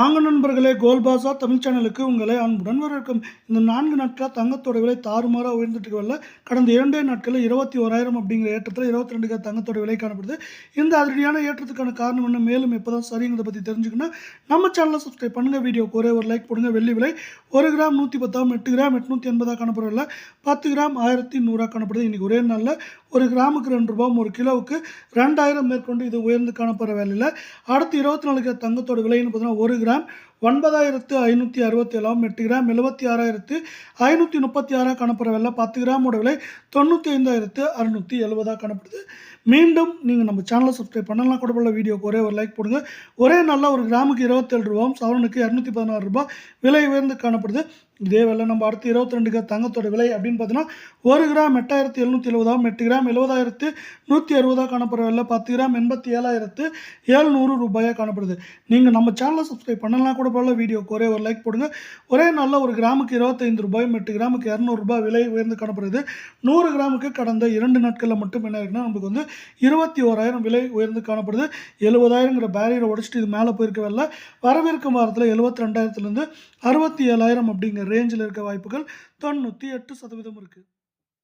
வாங்க நண்பர்களே கோல்பாசா தமிழ் சேனலுக்கு உங்களை அன்புடன் வரவேற்கும். இந்த நான்கு நாட்களாக தங்கத்தோட விலை தாறுமாறாக உயர்ந்துட்டு வரல கடந்த இரண்டே நாட்களில் இருபத்தி ஓராயிரம் அப்படிங்கிற ஏற்றத்தில் இருபத்தி ரெண்டு தங்கத்தோட விலை காணப்படுது. இந்த அதிரடியான ஏற்றத்துக்கான காரணம் என்ன? மேலும் எப்போதான் சரிங்கிறத பற்றி தெரிஞ்சுக்கணும் நம்ம சேனலை சப்ஸ்கிரைப் பண்ணுங்கள் வீடியோக்கு ஒரே ஒரு லைக் போடுங்க. வெள்ளி விலை ஒரு கிராம் நூற்றி பத்தாம் எட்டு கிராம் எட்நூற்றி எண்பதாக காணப்படவில்லை பத்து கிராம் ஆயிரத்தி நூறாக காணப்படுது. இன்றைக்கி ஒரே நாளில் ஒரு கிராமுக்கு ரெண்டு ரூபாயும் ஒரு கிலோவுக்கு ரெண்டாயிரம் மேற்கொண்டு இது உயர்ந்து காணப்படுற வேலையில் அடுத்து இருபத்தி நாலு தங்கத்தோட விலைன்னு பார்த்தீங்கன்னா ஒரு கிராம் ஒன்பதாயிரத்து ஐநூற்றி அறுபத்தி ஏழாம் எட்டு கிராம் எழுபத்தி ஆறாயிரத்து ஐநூற்றி முப்பத்தி ஆறாக காணப்படுற விலை பத்து கிராமோட விலை தொண்ணூற்றி ஐந்தாயிரத்து அறுநூற்றி எழுபதாக காணப்படுது. மீண்டும் நீங்கள் நம்ம சேனலை சப்ஸ்கிரைப் பண்ணலாம் கூட உள்ள வீடியோக்கு ஒரே ஒரு லைக் போடுங்க. ஒரே நல்ல ஒரு கிராமுக்கு இருபத்தேழு ரூபாயும் சவரனுக்கு இரநூத்தி பதினாறு ரூபாய் விலை உயர்ந்து காணப்படுது. இதே வேலை நம்ம அடுத்து இருபத்தி ரெண்டுக்கு தங்கத்தோட விலை அப்படின்னு பார்த்தீங்கன்னா ஒரு கிராம் எட்டாயிரத்தி எழுநூற்றி எழுபதாம் எட்டு கிராம் எழுபதாயிரத்து நூற்றி அறுபதாக காணப்படுற விலை பத்து கிராம் எண்பத்தி ஏழாயிரத்து ஏழ்நூறு ரூபாயாக காணப்படுது. நீங்கள் நம்ம சேனலை சப்ஸ்கிரைப் பண்ணலாம் கூட போல வீடியோக்கு ஒரே ஒரு லைக் போடுங்க. ஒரே நாளில் ஒரு கிராமுக்கு இருபத்தைந்து ரூபாயும் எட்டு கிராமுக்கு இரநூறுபா விலை உயர்ந்து காணப்படுது. நூறு கிராமுக்கு கடந்த இரண்டு நாட்களில் மட்டும் என்ன இருக்குன்னா நமக்கு வந்து இருபத்தி ஓராயிரம் விலை உயர்ந்து காணப்படுது. எழுபதாயிரங்கிற பேரியரை உடச்சிட்டு இது மேலே போயிருக்க வரல வரவிருக்கும் வாரத்தில் எழுபத்தி ரெண்டாயிரத்துலேருந்து அறுபத்தி ஏழாயிரம் அப்படிங்கிற ரேஞ்சில் இருக்க வாய்ப்புகள் தொண்ணூற்றி எட்டு சதவீதம் இருக்குது